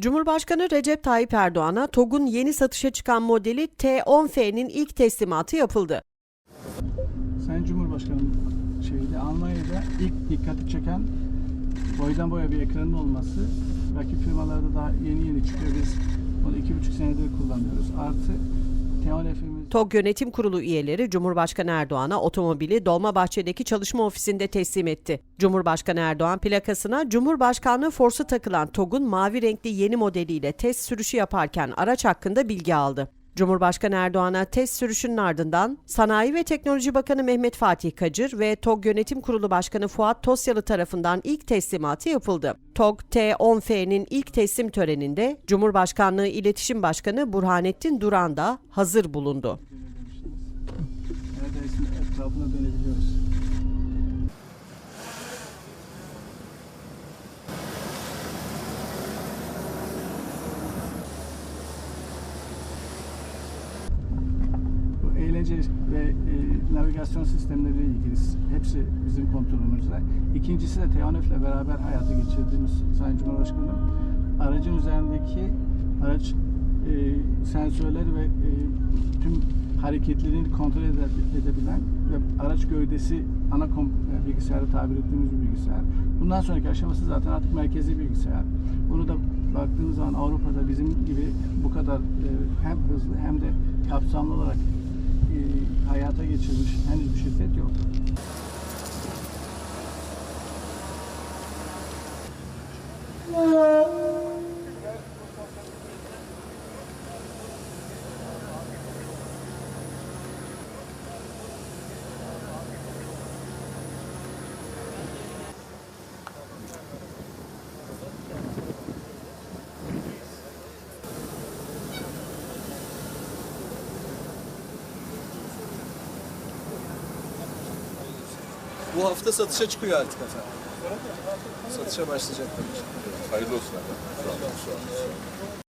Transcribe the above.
Cumhurbaşkanı Recep Tayyip Erdoğan'a TOG'un yeni satışa çıkan modeli T10F'nin ilk teslimatı yapıldı. Sayın Cumhurbaşkanım şeyde Almanya'da ilk dikkati çeken boydan boya bir ekranın olması. Rakip firmalarda daha yeni yeni çıkıyor. Biz onu iki buçuk senedir kullanıyoruz. Artı TONF'imiz TOG Yönetim Kurulu üyeleri Cumhurbaşkanı Erdoğan'a otomobili Dolmabahçe'deki çalışma ofisinde teslim etti. Cumhurbaşkanı Erdoğan plakasına Cumhurbaşkanlığı forsu takılan TOG'un mavi renkli yeni modeliyle test sürüşü yaparken araç hakkında bilgi aldı. Cumhurbaşkanı Erdoğan'a test sürüşünün ardından Sanayi ve Teknoloji Bakanı Mehmet Fatih Kacır ve TOG Yönetim Kurulu Başkanı Fuat Tosyalı tarafından ilk teslimatı yapıldı. TOG T10F'nin ilk teslim töreninde Cumhurbaşkanlığı İletişim Başkanı Burhanettin Duran da hazır bulundu. Eğlence ve e, navigasyon sistemleriyle ilgili hepsi bizim kontrolümüzde. İkincisi de TEONEF ile beraber hayata geçirdiğimiz Sayın Cumhurbaşkanım aracın üzerindeki araç e, sensörleri ve e, tüm hareketlerini kontrol ede- edebilen ve araç gövdesi ana e, bilgisayarı tabir ettiğimiz bir bilgisayar. Bundan sonraki aşaması zaten artık merkezi bilgisayar. Bunu da baktığınız zaman Avrupa'da bizim gibi bu kadar e, hem hızlı hem de kapsamlı olarak hayata geçirmiş henüz bir şirket yok. Bu hafta satışa çıkıyor artık efendim. Satışa başlayacak tabii. Hayırlı olsun efendim. Şu anda, şu anda.